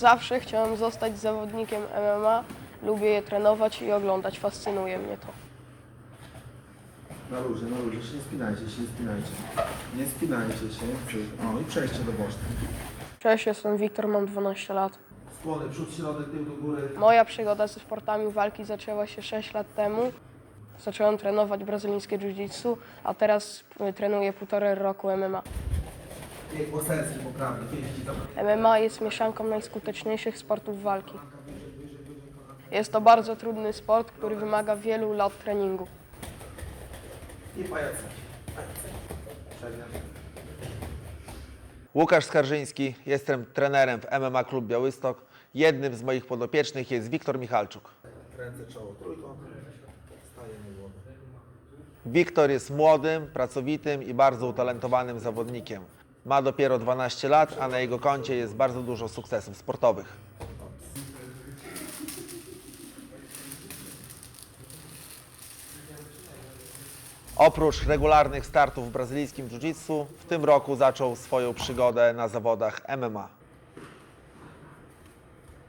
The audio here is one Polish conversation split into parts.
Zawsze chciałem zostać zawodnikiem MMA. Lubię je trenować i oglądać. Fascynuje mnie to. Na luzie, na luzie, się nie spinajcie, się nie spinajcie. Nie spinajcie się. O i przejście do bocznych. Cześć, jestem Wiktor, mam 12 lat. Skłony, przód, środek, tył do góry. Moja przygoda ze sportami walki zaczęła się 6 lat temu. Zacząłem trenować brazylijskie jiu-jitsu, a teraz trenuję półtorej roku MMA. MMA jest mieszanką najskuteczniejszych sportów walki. Jest to bardzo trudny sport, który wymaga wielu lat treningu. I. Łukasz Skarżyński, jestem trenerem w MMA Klub Białystok. Jednym z moich podopiecznych jest Wiktor Michalczuk. Ręce, czoło, trójkąt. Stajemy głowę. Wiktor jest młodym, pracowitym i bardzo utalentowanym zawodnikiem. Ma dopiero 12 lat, a na jego koncie jest bardzo dużo sukcesów sportowych. Oprócz regularnych startów w brazylijskim jiu-jitsu, w tym roku zaczął swoją przygodę na zawodach MMA.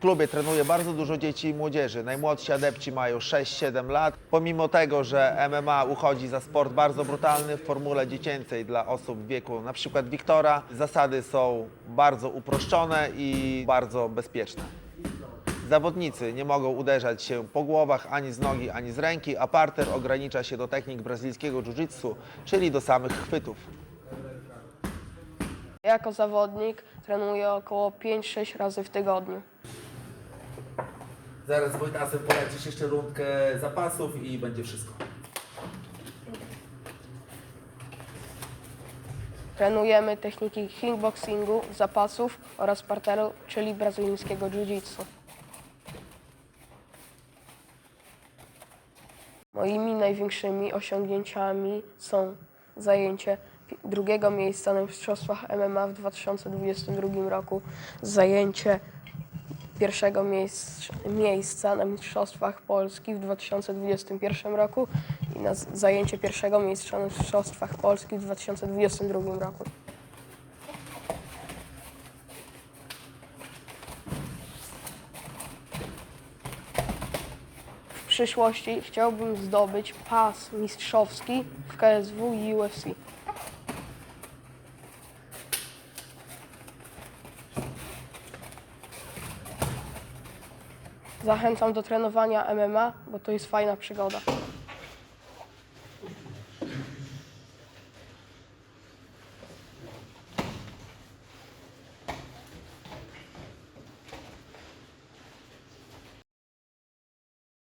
Klubie trenuje bardzo dużo dzieci i młodzieży. Najmłodsi adepci mają 6-7 lat. Pomimo tego, że MMA uchodzi za sport bardzo brutalny w formule dziecięcej dla osób w wieku przykład Wiktora, zasady są bardzo uproszczone i bardzo bezpieczne. Zawodnicy nie mogą uderzać się po głowach ani z nogi, ani z ręki, a parter ogranicza się do technik brazylijskiego jiu-jitsu, czyli do samych chwytów. Jako zawodnik trenuję około 5-6 razy w tygodniu. Zaraz z Wojtasem polecisz jeszcze rundkę zapasów i będzie wszystko. Trenujemy techniki kickboxingu, zapasów oraz parteru, czyli brazylijskiego jiu-jitsu. Moimi największymi osiągnięciami są zajęcie drugiego miejsca na Mistrzostwach MMA w 2022 roku, zajęcie pierwszego miejsc, miejsca na Mistrzostwach Polski w 2021 roku i na zajęcie pierwszego miejsca na Mistrzostwach Polski w 2022 roku. W przyszłości chciałbym zdobyć pas mistrzowski w KSW i UFC. Zachęcam do trenowania MMA, bo to jest fajna przygoda.